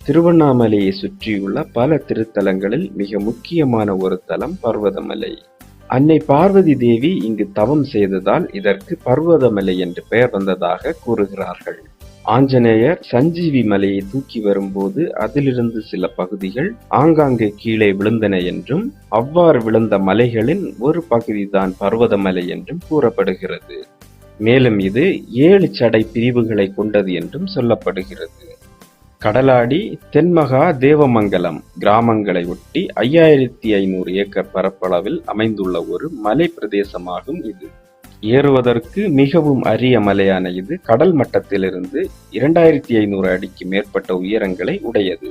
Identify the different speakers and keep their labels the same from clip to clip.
Speaker 1: திருவண்ணாமலையை சுற்றியுள்ள பல திருத்தலங்களில் மிக முக்கியமான ஒரு தலம் பர்வதமலை. அன்னை பார்வதி தேவி இங்கு தவம் செய்ததால் இதற்கு பர்வதமலை என்று பெயர் வந்ததாக கூறுகிறார்கள். ஆஞ்சநேயர் சஞ்சீவி மலையை தூக்கி வரும்போது அதிலிருந்து சில பகுதிகள் ஆங்காங்கே கீழே விழுந்தன என்றும் அவ்வாறு விழுந்த மலைகளின் ஒரு பகுதிதான் பர்வதமலை என்றும் கூறப்படுகிறது. மேலும் இது ஏழு சடை பிரிவுகளை கொண்டது என்றும் சொல்லப்படுகிறது. கடலாடி தென்மகா தேவமங்கலம் கிராமங்களை ஒட்டி ஐயாயிரத்தி ஐநூறு ஏக்கர் பரப்பளவில் அமைந்துள்ள ஒரு மலை பிரதேசமாகும் இது. ஏறுவதற்கு மிகவும் அரிய மலையான இது கடல் மட்டத்திலிருந்து இரண்டாயிரத்தி ஐநூறு அடிக்கு மேற்பட்ட உயரங்களை உடையது.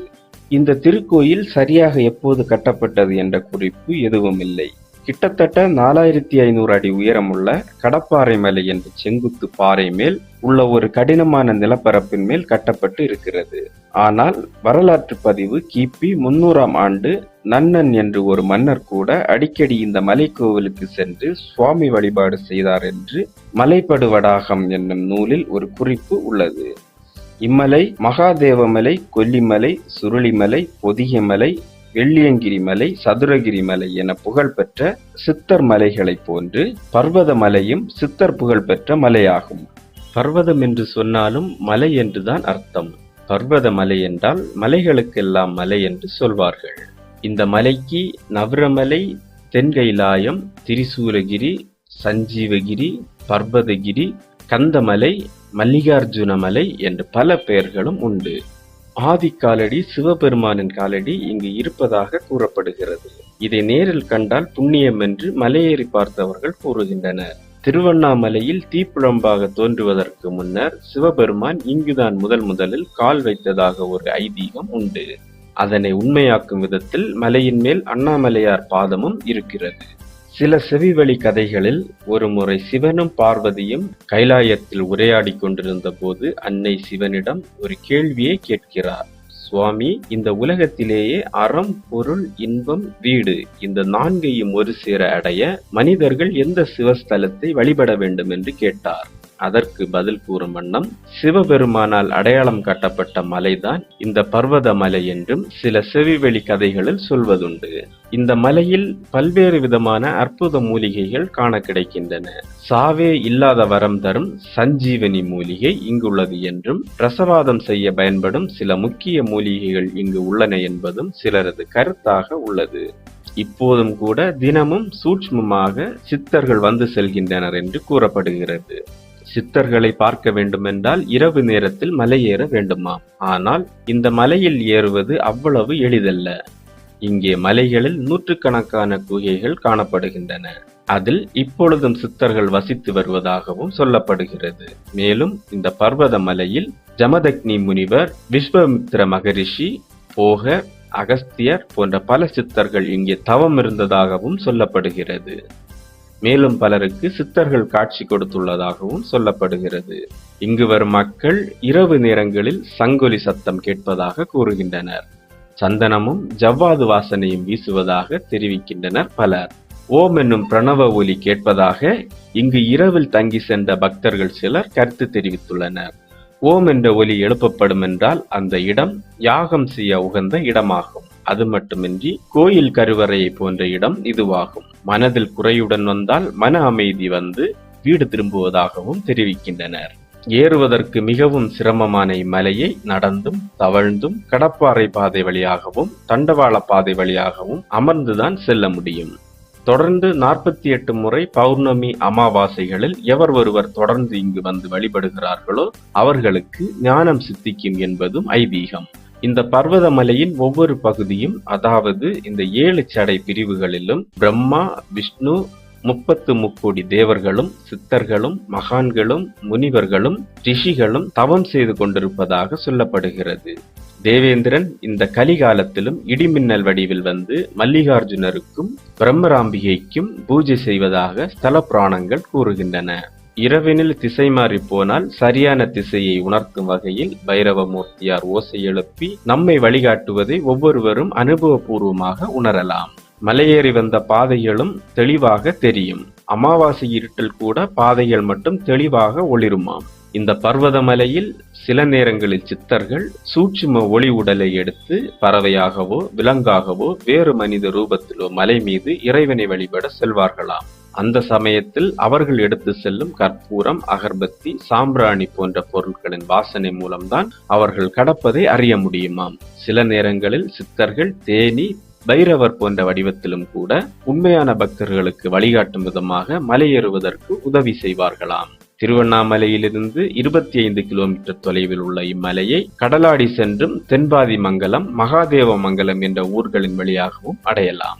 Speaker 1: இந்த திருக்கோயில் சரியாக எப்போது கட்டப்பட்டது என்ற குறிப்பு எதுவும் இல்லை கிட்டத்தட்ட நாலாயிரத்தி ஐநூறு அடி உயரமுள்ள கடப்பாறை மலை என்ற செங்குத்து பாறை மேல் உள்ள ஒரு கடினமான நிலப்பரப்பின் மேல் கட்டப்பட்டு இருக்கிறது. ஆனால் வரலாற்று பதிவு கிபி முன்னூறாம் ஆண்டு நன்னன் என்று ஒரு மன்னர் கூட அடிக்கடி இந்த மலைக்கோவிலுக்கு சென்று சுவாமி வழிபாடு செய்தார் என்று மலைப்படுவடாகம் என்னும் நூலில் ஒரு குறிப்பு உள்ளது. இம்மலை மகாதேவமலை கொல்லிமலை சுருளிமலை பொதிகமலை வெள்ளியங்கிரி மலை சதுரகிரி மலை என புகழ்பெற்ற சித்தர் மலைகளைப் போன்று பர்வத மலையும் சித்தர் புகழ்பெற்ற மலையாகும். பர்வதம் என்று சொன்னாலும் மலை என்றுதான் அர்த்தம். பர்வத மலை என்றால் மலைகளுக்கெல்லாம் மலை என்று சொல்வார்கள். இந்த மலைக்கு நவரமலை தென்கைலாயம் திரிசூலகிரி சஞ்சீவகிரி பர்வதகிரி கந்தமலை மல்லிகார்ஜுன மலை என்று பல பெயர்களும் உண்டு. ஆதிக்காலடி சிவபெருமானின் காலடி இங்கு இருப்பதாக கூறப்படுகிறது. இதை நேரில் கண்டால் புண்ணியம் என்று மலையேறி பார்த்தவர்கள் கூறுகின்றனர். திருவண்ணாமலையில் தீப்புழம்பாக தோன்றுவதற்கு முன்னர் சிவபெருமான் இங்குதான் முதல் முதலில் கால் வைத்ததாக ஒரு ஐதீகம் உண்டு. அதனை உண்மையாக்கும் விதத்தில் மலையின் மேல் அண்ணாமலையார் பாதமும் இருக்கிறது. சில செவிவழி கதைகளில் ஒருமுறை சிவனும் பார்வதியும் கைலாயத்தில் உரையாடி கொண்டிருந்த போது அன்னை சிவனிடம் ஒரு கேள்வியை கேட்கிறார். சுவாமி இந்த உலகத்திலேயே அறம் பொருள் இன்பம் வீடு இந்த நான்கையும் ஒரு சேர அடைய மனிதர்கள் எந்த சிவஸ்தலத்தை வழிபட வேண்டும் என்று கேட்டார். அதற்கு பதில் கூறும் வண்ணம் சிவபெருமானால் அடையாளம் காட்டப்பட்ட மலைதான் இந்த பர்வத மலை என்றும் சில செவிவெளி கதைகளில் சொல்வதுண்டு. இந்த மலையில் பல்வேறு விதமான அற்புத மூலிகைகள் காண கிடைக்கின்றன. சாவே இல்லாத வரம் தரும் சஞ்சீவனி மூலிகை இங்குள்ளது என்றும் பிரசவாதம் செய்ய பயன்படும் சில முக்கிய மூலிகைகள் இங்கு உள்ளன என்பதும் சிலரது கருத்தாக உள்ளது. இப்போதும் கூட தினமும் சூட்சமமாக சித்தர்கள் வந்து செல்கின்றனர் என்று கூறப்படுகிறது. சித்தர்களை பார்க்க வேண்டுமென்றால் இரவு நேரத்தில் மலை ஏற வேண்டுமாம் ஆனால் இந்த மலையில் ஏறுவது அவ்வளவு எளிதல்ல. இங்கே மலைகளில் நூற்றுக்கணக்கான குகைகள் காணப்படுகின்றன. அதில் இப்பொழுதும் சித்தர்கள் வசித்து வருவதாகவும் சொல்லப்படுகிறது. மேலும் இந்த பர்வத மலையில் ஜமதக்னி முனிவர் விஸ்வமித்ர மகரிஷி போகர் அகஸ்தியர் போன்ற பல சித்தர்கள் இங்கே தவம் இருந்ததாகவும் சொல்லப்படுகிறது. மேலும் பலருக்கு சித்தர்கள் காட்சி கொடுத்துள்ளதாகவும் சொல்லப்படுகிறது. இங்கு வரும் மக்கள் இரவு நேரங்களில் சங்கொலி சத்தம் கேட்பதாக கூறுகின்றனர். சந்தனமும் ஜவ்வாது வாசனையும் வீசுவதாக தெரிவிக்கின்றனர் பலர். ஓம் என்னும் பிரணவ ஒலி கேட்பதாக இங்கு இரவில் தங்கி சென்ற பக்தர்கள் சிலர் கருத்து தெரிவித்துள்ளனர். ஓம் என்ற ஒலி எழுப்பப்படும் என்றால் அந்த இடம் யாகம் செய்ய உகந்த இடமாகும். அது மட்டுமின்றி கோயில் கருவறையை போன்ற இடம் இதுவாகும். மனதில் குறையுடன் வந்தால் மன அமைதி வந்து வீடு திரும்புவதாகவும் தெரிவிக்கின்றனர். ஏறுவதற்கு மிகவும் சிரமமான இம்மலையை நடந்தும் தவழ்ந்தும் கடப்பாறை பாதை வழியாகவும் தண்டவாள பாதை வழியாகவும் அமர்ந்துதான் செல்ல முடியும். தொடர்ந்து நாற்பத்தி எட்டு முறை பௌர்ணமி அமாவாசைகளில் எவர் ஒருவர் தொடர்ந்து இங்கு வந்து வழிபடுகிறார்களோ அவர்களுக்கு ஞானம் சித்திக்கும் என்பதும் ஐதீகம். இந்த பர்வதமலையின் ஒவ்வொரு பகுதியும் அதாவது இந்த ஏழு சடை பிரிவுகளிலும் பிரம்மா விஷ்ணு முப்பத்து முக்கோடி தேவர்களும் சித்தர்களும் மகான்களும் முனிவர்களும் ரிஷிகளும் தவம் செய்து கொண்டிருப்பதாக சொல்லப்படுகிறது. தேவேந்திரன் இந்த கலிகாலத்திலும் இடிமின்னல் வடிவில் வந்து மல்லிகார்ஜுனருக்கும் பிரம்மராம்பிகைக்கும் பூஜை செய்வதாக ஸ்தல புராணங்கள் கூறுகின்றன. இரவினில் திசை மாறி போனால் சரியான திசையை உணர்த்தும் வகையில் பைரவமூர்த்தியார் ஓசை எழுப்பி நம்மை வழிகாட்டுவதை ஒவ்வொருவரும் அனுபவபூர்வமாக உணரலாம். மலையேறி வந்த பாதைகளும் தெளிவாக தெரியும். அமாவாசை இருட்டில் கூட பாதைகள் மட்டும் தெளிவாக ஒளிருமாம். இந்த பர்வதமலையில் சில நேரங்களில் சித்தர்கள் சூட்சும ஒளி உடலை எடுத்து பறவையாகவோ விலங்காகவோ வேறு மனித ரூபத்திலோ மலை மீது இறைவனை வழிபட செல்வார்களாம். அந்த சமயத்தில் அவர்கள் எடுத்து செல்லும் கற்பூரம் அகர்பத்தி சாம்பிராணி போன்ற பொருட்களின் வாசனை மூலம்தான் அவர்கள் கடப்பதை அறிய முடியுமாம். சில நேரங்களில் சித்தர்கள் தேனி பைரவர் போன்ற வடிவத்திலும் கூட உண்மையான பக்தர்களுக்கு வழிகாட்டும் விதமாக மலையேறுவதற்கு உதவி செய்வார்களாம். திருவண்ணாமலையிலிருந்து இருபத்தி ஐந்து கிலோமீட்டர் தொலைவில் உள்ள இம்மலையை கடலாடி சென்றும் தென்பாதி மங்கலம் மகாதேவ மங்கலம் என்ற ஊர்களின் வழியாகவும் அடையலாம்.